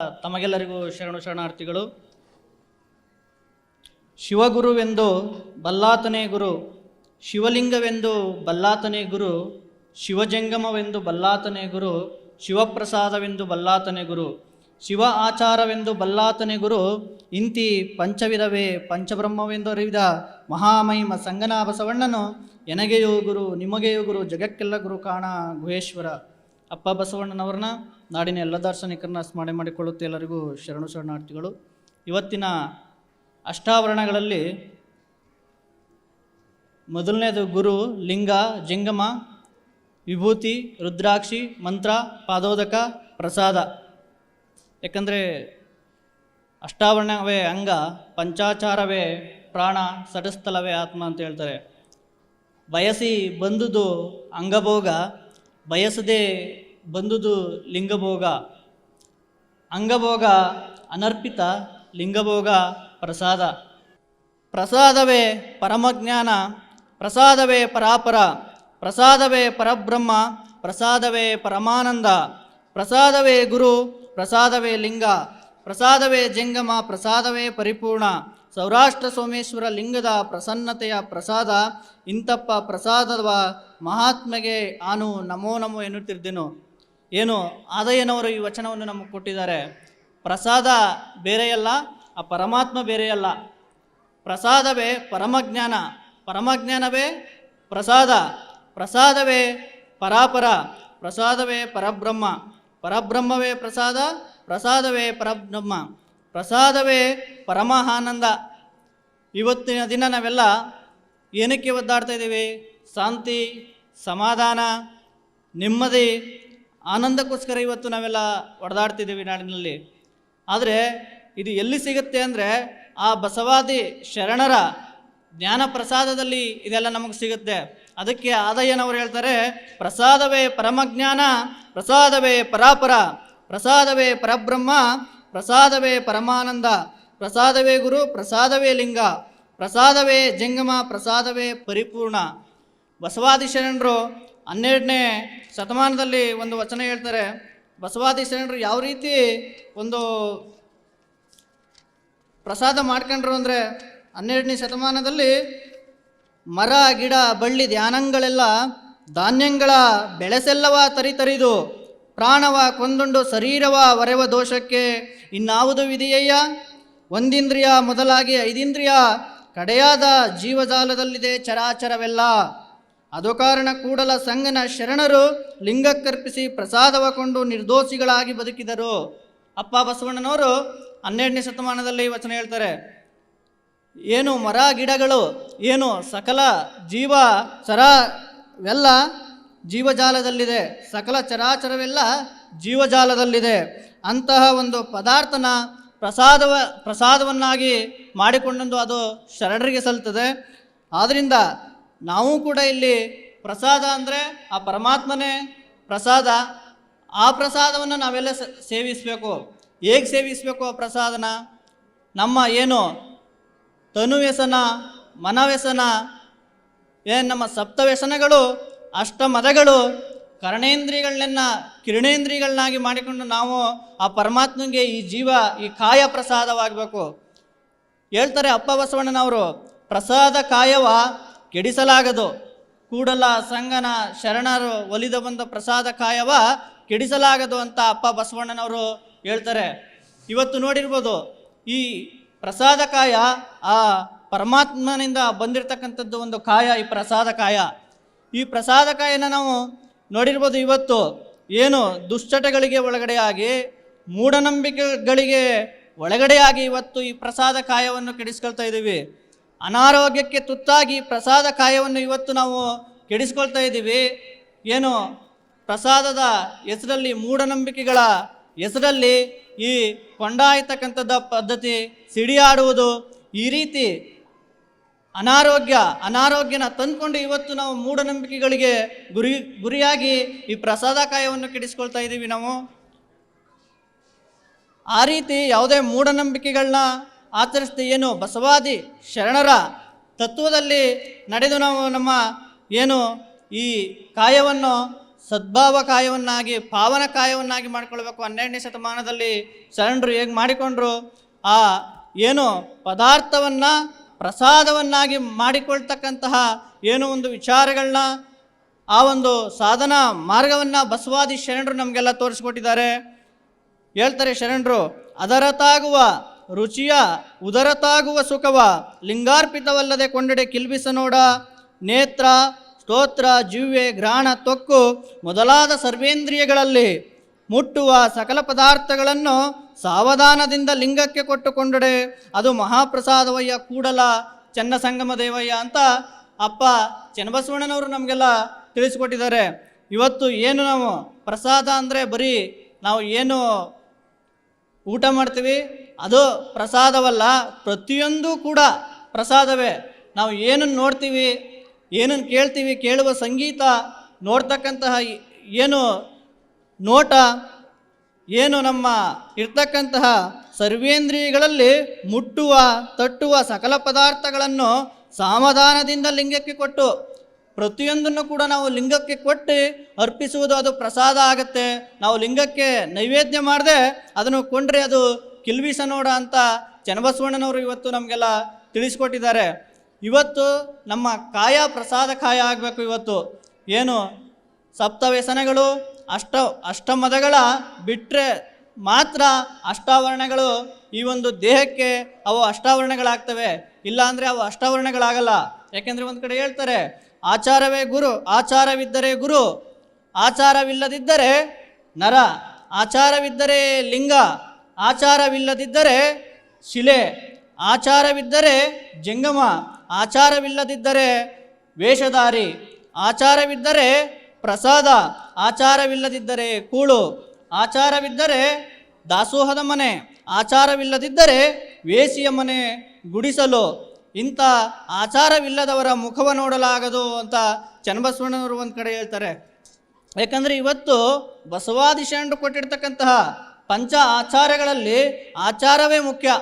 ತಮಗೆಲ್ಲರಿಗೂ ಶರಣು ಶರಣಾರ್ಥಿಗಳು. ಶಿವಗುರುವೆಂದು ಬಲ್ಲಾತನೇ ಗುರು, ಶಿವಲಿಂಗವೆಂದು ಬಲ್ಲಾತನೇ ಗುರು, ಶಿವಜಂಗಮವೆಂದು ಬಲ್ಲಾತನೇ ಗುರು, ಶಿವಪ್ರಸಾದವೆಂದು ಬಲ್ಲಾತನೇ ಗುರು, ಶಿವ ಆಚಾರವೆಂದು ಬಲ್ಲಾತನೇ ಗುರು, ಇಂತಿ ಪಂಚವಿರವೇ ಪಂಚಬ್ರಹ್ಮವೆಂದು ಅರಿವಿದ ಮಹಾಮಹಿಮ ಸಂಗನಾ ಬಸವಣ್ಣನು ಎನಗೆಯೋ ಗುರು, ನಿಮಗೆಯೋ ಗುರು, ಜಗಕ್ಕೆಲ್ಲ ಗುರು ಕಾಣ ಗುಹೇಶ್ವರ. ಅಪ್ಪ ಬಸವಣ್ಣನವ್ರನ್ನ ನಾಡಿನ ಎಲ್ಲ ದಾರ್ಶನಿಕರನ್ನ ಸ್ಮರಣೆ ಮಾಡಿಕೊಳ್ಳುತ್ತೆ ಎಲ್ಲರಿಗೂ ಶರಣು ಶರಣಾರ್ಥಿಗಳು. ಇವತ್ತಿನ ಅಷ್ಟಾವರಣಗಳಲ್ಲಿ ಮೊದಲನೇದು ಗುರು ಲಿಂಗ, ಜಂಗಮ, ವಿಭೂತಿ, ರುದ್ರಾಕ್ಷಿ, ಮಂತ್ರ, ಪಾದೋದಕ, ಪ್ರಸಾದ. ಯಾಕಂದರೆ ಅಷ್ಟಾವರಣವೇ ಅಂಗ, ಪಂಚಾಚಾರವೇ ಪ್ರಾಣ ಸಟಸ್ಥಲವೇ ಆತ್ಮ ಅಂತ ಹೇಳ್ತಾರೆ. ಬಯಸಿ ಬಂದುದು ಅಂಗಭೋಗ ಬಯಸದೆ ಬಂದುದು ಲಿಂಗಭೋಗ, ಅಂಗಭೋಗ ಅನರ್ಪಿತ, ಲಿಂಗಭೋಗ ಪ್ರಸಾದ. ಪ್ರಸಾದವೇ ಪರಮಜ್ಞಾನ, ಪ್ರಸಾದವೇ ಪರಾಪರ, ಪ್ರಸಾದವೇ ಪರಬ್ರಹ್ಮ, ಪ್ರಸಾದವೇ ಪರಮಾನಂದ, ಪ್ರಸಾದವೇ ಗುರು, ಪ್ರಸಾದವೇ ಲಿಂಗ, ಪ್ರಸಾದವೇ ಜಂಗಮ, ಪ್ರಸಾದವೇ ಪರಿಪೂರ್ಣ. ಸೌರಾಷ್ಟ್ರ ಸೋಮೇಶ್ವರ ಲಿಂಗದ ಪ್ರಸನ್ನತೆಯ ಪ್ರಸಾದ, ಇಂತಪ್ಪ ಪ್ರಸಾದವ ಮಹಾತ್ಮೆಗೆ ಆನು ನಮೋ ನಮೋ ಎನ್ನುತ್ತಿದ್ದೆನು ಏನು, ಆದಯ್ಯನವರು ಈ ವಚನವನ್ನು ನಮಗೆ ಕೊಟ್ಟಿದ್ದಾರೆ. ಪ್ರಸಾದ ಬೇರೆಯಲ್ಲ, ಆ ಪರಮಾತ್ಮ ಬೇರೆಯಲ್ಲ. ಪ್ರಸಾದವೇ ಪರಮಜ್ಞಾನ, ಪರಮಜ್ಞಾನವೇ ಪ್ರಸಾದ, ಪ್ರಸಾದವೇ ಪರಾಪರ, ಪ್ರಸಾದವೇ ಪರಬ್ರಹ್ಮ, ಪರಬ್ರಹ್ಮವೇ ಪ್ರಸಾದ, ಪ್ರಸಾದವೇ ಪರಬ್ರಹ್ಮ, ಪ್ರಸಾದವೇ ಪರಮಹಾನಂದ. ಇವತ್ತಿನ ದಿನ ನಾವೆಲ್ಲ ಏನಕ್ಕೆ ಒದ್ದಾಡ್ತಾ ಇದ್ದೀವಿ? ಶಾಂತಿ, ಸಮಾಧಾನ, ನೆಮ್ಮದಿ, ಆನಂದಕ್ಕೋಸ್ಕರ ಇವತ್ತು ನಾವೆಲ್ಲ ಒಡೆದಾಡ್ತಿದ್ದೀವಿ ನಾಡಿನಲ್ಲಿ. ಆದರೆ ಇದು ಎಲ್ಲಿ ಸಿಗುತ್ತೆ ಅಂದರೆ ಆ ಬಸವಾದಿ ಶರಣರ ಜ್ಞಾನ ಪ್ರಸಾದದಲ್ಲಿ ಇದೆಲ್ಲ ನಮಗೆ ಸಿಗುತ್ತೆ. ಅದಕ್ಕೆ ಆದಯ್ಯನವರು ಹೇಳ್ತಾರೆ, ಪ್ರಸಾದವೇ ಪರಮಜ್ಞಾನ, ಪ್ರಸಾದವೇ ಪರಾಪರ, ಪ್ರಸಾದವೇ ಪರಬ್ರಹ್ಮ, ಪ್ರಸಾದವೇ ಪರಮಾನಂದ. ಪ್ರಸಾದವೇ ಗುರು, ಪ್ರಸಾದವೇ ಲಿಂಗ, ಪ್ರಸಾದವೇ ಜಂಗಮ, ಪ್ರಸಾದವೇ ಪರಿಪೂರ್ಣ. ಬಸವಾದಿ ಶರಣರು ಹನ್ನೆರಡನೇ ಶತಮಾನದಲ್ಲಿ ಒಂದು ವಚನ ಹೇಳ್ತಾರೆ. ಬಸವಾದಿ ಶರಣರು ಯಾವ ರೀತಿ ಒಂದು ಪ್ರಸಾದ ಮಾಡ್ಕೊಂಡ್ರು ಅಂದರೆ ಹನ್ನೆರಡನೇ ಶತಮಾನದಲ್ಲಿ ಮರ, ಗಿಡ, ಬಳ್ಳಿ ಧ್ಯಾನಂಗಳೆಲ್ಲ ಧಾನ್ಯಗಳ ಬೆಳೆಸೆಲ್ಲವ ತರಿತರಿದು ಪ್ರಾಣವ ಕೊಂದುಂಡು ಶರೀರವ ವರೆವ ದೋಷಕ್ಕೆ ಇನ್ನಾವುದು ವಿಧಿಯಯ್ಯ? ಒಂದಿಂದ್ರಿಯ ಮೊದಲಾಗಿ ಐದಿಂದ್ರಿಯ ಕಡೆಯಾದ ಜೀವಜಾಲದಲ್ಲಿದೆ ಚರಾಚರವೆಲ್ಲ. ಅದು ಕಾರಣ ಕೂಡಲ ಸಂಗನ ಶರಣರು ಲಿಂಗಕ್ಕರ್ಪಿಸಿ ಪ್ರಸಾದವ ಕೊಂಡು ನಿರ್ದೋಷಿಗಳಾಗಿ ಬದುಕಿದರು. ಅಪ್ಪ ಬಸವಣ್ಣನವರು ಹನ್ನೆರಡನೇ ಶತಮಾನದಲ್ಲಿ ವಚನ ಹೇಳ್ತಾರೆ. ಏನು ಮರ ಗಿಡಗಳು, ಏನು ಸಕಲ ಜೀವ ಚರವೆಲ್ಲ ಜೀವಜಾಲದಲ್ಲಿದೆ. ಸಕಲ ಚರಾಚರವೆಲ್ಲ ಜೀವಜಾಲದಲ್ಲಿದೆ. ಅಂತಹ ಒಂದು ಪದಾರ್ಥನ ಪ್ರಸಾದವ, ಪ್ರಸಾದವನ್ನಾಗಿ ಮಾಡಿಕೊಂಡಂದು ಅದು ಶರಣರಿಗೆ ಸಲ್ತದೆ ಆದ್ದರಿಂದ ನಾವು ಕೂಡ ಇಲ್ಲಿ ಪ್ರಸಾದ ಅಂದರೆ ಆ ಪರಮಾತ್ಮನೇ ಪ್ರಸಾದ. ಆ ಪ್ರಸಾದವನ್ನು ನಾವೆಲ್ಲ ಸೇವಿಸಬೇಕು. ಹೇಗೆ ಸೇವಿಸಬೇಕು ಆ ಪ್ರಸಾದನ? ನಮ್ಮ ಏನು ತನುವ್ಯಸನ, ಮನವ್ಯಸನ, ಏನು ನಮ್ಮ ಸಪ್ತವ್ಯಸನಗಳು, ಅಷ್ಟಮದಗಳು ಕರ್ಣೇಂದ್ರಿಯಗಳನ್ನ ಕಿರಣೇಂದ್ರಿಯಗಳನ್ನಾಗಿ ಮಾಡಿಕೊಂಡು ನಾವು ಆ ಪರಮಾತ್ಮನಿಗೆ ಈ ಜೀವ, ಈ ಕಾಯ ಪ್ರಸಾದವಾಗಬೇಕು. ಹೇಳ್ತಾರೆ ಅಪ್ಪ ಬಸವಣ್ಣನವರು ಪ್ರಸಾದ ಕಾಯವ ಕೆಡಿಸಲಾಗದು. ಕೂಡಲ ಸಂಗನ ಶರಣರು ಒಲಿದ ಬಂದ ಪ್ರಸಾದ ಕಾಯವ ಕೆಡಿಸಲಾಗದು ಅಂತ ಅಪ್ಪ ಬಸವಣ್ಣನವರು ಹೇಳ್ತಾರೆ. ಇವತ್ತು ನೋಡಿರ್ಬೋದು, ಈ ಪ್ರಸಾದ ಕಾಯ ಆ ಪರಮಾತ್ಮನಿಂದ ಬಂದಿರತಕ್ಕಂಥದ್ದು ಒಂದು ಕಾಯ, ಈ ಪ್ರಸಾದ ಕಾಯ. ಈ ಪ್ರಸಾದ ಕಾಯನ ನಾವು ನೋಡಿರ್ಬೋದು ಇವತ್ತು ಏನು ದುಶ್ಚಟಗಳಿಗೆ ಒಳಗಡೆಯಾಗಿ, ಮೂಢನಂಬಿಕೆಗಳಿಗೆ ಒಳಗಡೆಯಾಗಿ ಇವತ್ತು ಈ ಪ್ರಸಾದ ಕಾಯವನ್ನು ಕೆಡಿಸ್ಕೊಳ್ತಾ ಇದ್ದೀವಿ. ಅನಾರೋಗ್ಯಕ್ಕೆ ತುತ್ತಾಗಿ ಪ್ರಸಾದ ಕಾಯವನ್ನು ಇವತ್ತು ನಾವು ಕೆಡಿಸ್ಕೊಳ್ತಾ ಇದ್ದೀವಿ. ಏನು ಪ್ರಸಾದದ ಹೆಸರಲ್ಲಿ ಮೂಢನಂಬಿಕೆಗಳ ಹೆಸರಲ್ಲಿ ಈ ಕೊಂಡಾಯ್ತಕ್ಕಂಥದ್ದ ಪದ್ಧತಿ ಸಿಡಿಯಾಡುವುದು ಈ ರೀತಿ ಅನಾರೋಗ್ಯ, ಅನಾರೋಗ್ಯನ ತಂದ್ಕೊಂಡು ಇವತ್ತು ನಾವು ಮೂಢನಂಬಿಕೆಗಳಿಗೆ ಗುರಿ, ಗುರಿಯಾಗಿ ಈ ಪ್ರಸಾದ ಕಾಯವನ್ನು ಕೆಡಿಸ್ಕೊಳ್ತಾ ಇದ್ದೀವಿ ನಾವು. ಆ ರೀತಿ ಯಾವುದೇ ಮೂಢನಂಬಿಕೆಗಳನ್ನ ಆಚರಿಸ್ತೀ ಏನು ಬಸವಾದಿ ಶರಣರ ತತ್ವದಲ್ಲಿ ನಡೆದು ನಾವು ನಮ್ಮ ಏನು ಈ ಕಾಯವನ್ನು ಸದ್ಭಾವ ಕಾಯವನ್ನಾಗಿ, ಪಾವನ ಕಾಯವನ್ನಾಗಿ ಮಾಡ್ಕೊಳ್ಬೇಕು. ಹನ್ನೆರಡನೇ ಶತಮಾನದಲ್ಲಿ ಶರಣರು ಹೇಗೆ ಮಾಡಿಕೊಂಡ್ರು? ಆ ಏನು ಪದಾರ್ಥವನ್ನು ಪ್ರಸಾದವನ್ನಾಗಿ ಮಾಡಿಕೊಳ್ತಕ್ಕಂತಹ ಏನು ಒಂದು ವಿಚಾರಗಳನ್ನ, ಆ ಒಂದು ಸಾಧನ ಮಾರ್ಗವನ್ನು ಬಸವಾದಿ ಶರಣರು ನಮಗೆಲ್ಲ ತೋರಿಸ್ಕೊಟ್ಟಿದ್ದಾರೆ. ಹೇಳ್ತಾರೆ ಶರಣರು, ಅದರತಾಗುವ ರುಚಿಯ, ಉದರತಾಗುವ ಸುಖವ, ಲಿಂಗಾರ್ಪಿತವಲ್ಲದೆ ಕೊಂಡಡೆ ಕಿಲ್ಬಿಸ ನೋಡ ನೇತ್ರ, ಸ್ತೋತ್ರ, ಜಿವ್ವೆ, ಘ್ರಾಣ, ತೊಕ್ಕು ಮೊದಲಾದ ಸರ್ವೇಂದ್ರಿಯಗಳಲ್ಲಿ ಮುಟ್ಟುವ ಸಕಲ ಪದಾರ್ಥಗಳನ್ನು ಸಾವಧಾನದಿಂದ ಲಿಂಗಕ್ಕೆ ಕೊಟ್ಟುಕೊಂಡಡೆ ಅದು ಮಹಾಪ್ರಸಾದವಯ್ಯ ಕೂಡಲ ಚೆನ್ನ ಸಂಗಮ ದೇವಯ್ಯ ಅಂತ ಅಪ್ಪ ಚೆನ್ನಬಸವಣ್ಣನವರು ನಮಗೆಲ್ಲ ತಿಳಿಸಿಕೊಟ್ಟಿದ್ದಾರೆ. ಇವತ್ತು ಏನು ನಾವು ಪ್ರಸಾದ ಅಂದರೆ ಬರೀ ನಾವು ಏನು ಊಟ ಮಾಡ್ತೀವಿ, ಅದು ಪ್ರಸಾದವಲ್ಲ, ಪ್ರತಿಯೊಂದು ಕೂಡ ಪ್ರಸಾದವೇ. ನಾವು ಏನನ್ನು ನೋಡ್ತೀವಿ, ಏನನ್ನು ಕೇಳ್ತೀವಿ ಕೇಳುವ ಸಂಗೀತ ನೋಡ್ತಕ್ಕಂತಹ ಏನು ನೋಟ, ಏನು ನಮ್ಮ ಇರ್ತಕ್ಕಂತಹ ಸರ್ವೇಂದ್ರಿಯಗಳಲ್ಲಿ ಮುಟ್ಟುವ, ತಟ್ಟುವ ಸಕಲ ಪದಾರ್ಥಗಳನ್ನು ಸಮಾಧಾನದಿಂದ ಲಿಂಗಕ್ಕೆ ಕೊಟ್ಟು, ಪ್ರತಿಯೊಂದನ್ನು ಕೂಡ ನಾವು ಲಿಂಗಕ್ಕೆ ಕೊಟ್ಟು ಅರ್ಪಿಸುವುದು ಅದು ಪ್ರಸಾದ ಆಗುತ್ತೆ. ನಾವು ಲಿಂಗಕ್ಕೆ ನೈವೇದ್ಯ ಮಾಡದೆ ಅದನ್ನು ಕೊಂಡ್ರೆ ಅದು ಕಿಲ್ವಿಸ ನೋಡ ಅಂತ ಚನ್ನಬಸವಣ್ಣನವರು ಇವತ್ತು ನಮಗೆಲ್ಲ ತಿಳಿಸ್ಕೊಟ್ಟಿದ್ದಾರೆ. ಇವತ್ತು ನಮ್ಮ ಕಾಯ ಪ್ರಸಾದ ಕಾಯ ಆಗಬೇಕು ಇವತ್ತು. ಏನು? ಸಪ್ತ ವ್ಯಸನಗಳು ಅಷ್ಟ, ಅಷ್ಟಮದಗಳ ಬಿಟ್ಟರೆ ಮಾತ್ರ ಅಷ್ಟಾವರಣಗಳು ಈ ಒಂದು ದೇಹಕ್ಕೆ ಅವು ಅಷ್ಟಾವರಣಗಳಾಗ್ತವೆ. ಇಲ್ಲಾಂದರೆ ಅವು ಅಷ್ಟಾವರಣಗಳಾಗಲ್ಲ. ಯಾಕೆಂದರೆ ಒಂದು ಕಡೆ ಹೇಳ್ತಾರೆ, ಆಚಾರವೇ ಗುರು, ಆಚಾರವಿದ್ದರೆ ಗುರು, ಆಚಾರವಿಲ್ಲದಿದ್ದರೆ ನರ, ಆಚಾರವಿದ್ದರೆ ಲಿಂಗ, ಆಚಾರವಿಲ್ಲದಿದ್ದರೆ ಶಿಲೆ, ಆಚಾರವಿದ್ದರೆ ಜಂಗಮ, ಆಚಾರವಿಲ್ಲದಿದ್ದರೆ ವೇಷಧಾರಿ, ಆಚಾರವಿದ್ದರೆ ಪ್ರಸಾದ ಆಚಾರವಿಲ್ಲದಿದ್ದರೆ ಕೂಳು. ಆಚಾರವಿದ್ದರೆ ದಾಸೋಹದ ಮನೆ, ಆಚಾರವಿಲ್ಲದಿದ್ದರೆ ವೇಸಿಯ ಮನೆ ಗುಡಿಸಲು. ಇಂಥ ಆಚಾರವಿಲ್ಲದವರ ಮುಖವ ನೋಡಲಾಗದು ಅಂತ ಚನ್ನಬಸವಣ್ಣನವರು ಒಂದು ಕಡೆ ಹೇಳ್ತಾರೆ. ಯಾಕಂದರೆ ಇವತ್ತು ಬಸವಾದಿ ಶರಣರು ಕೊಟ್ಟಿರ್ತಕ್ಕಂತಹ ಪಂಚ ಆಚಾರಗಳಲ್ಲಿ ಆಚಾರವೇ ಮುಖ್ಯ.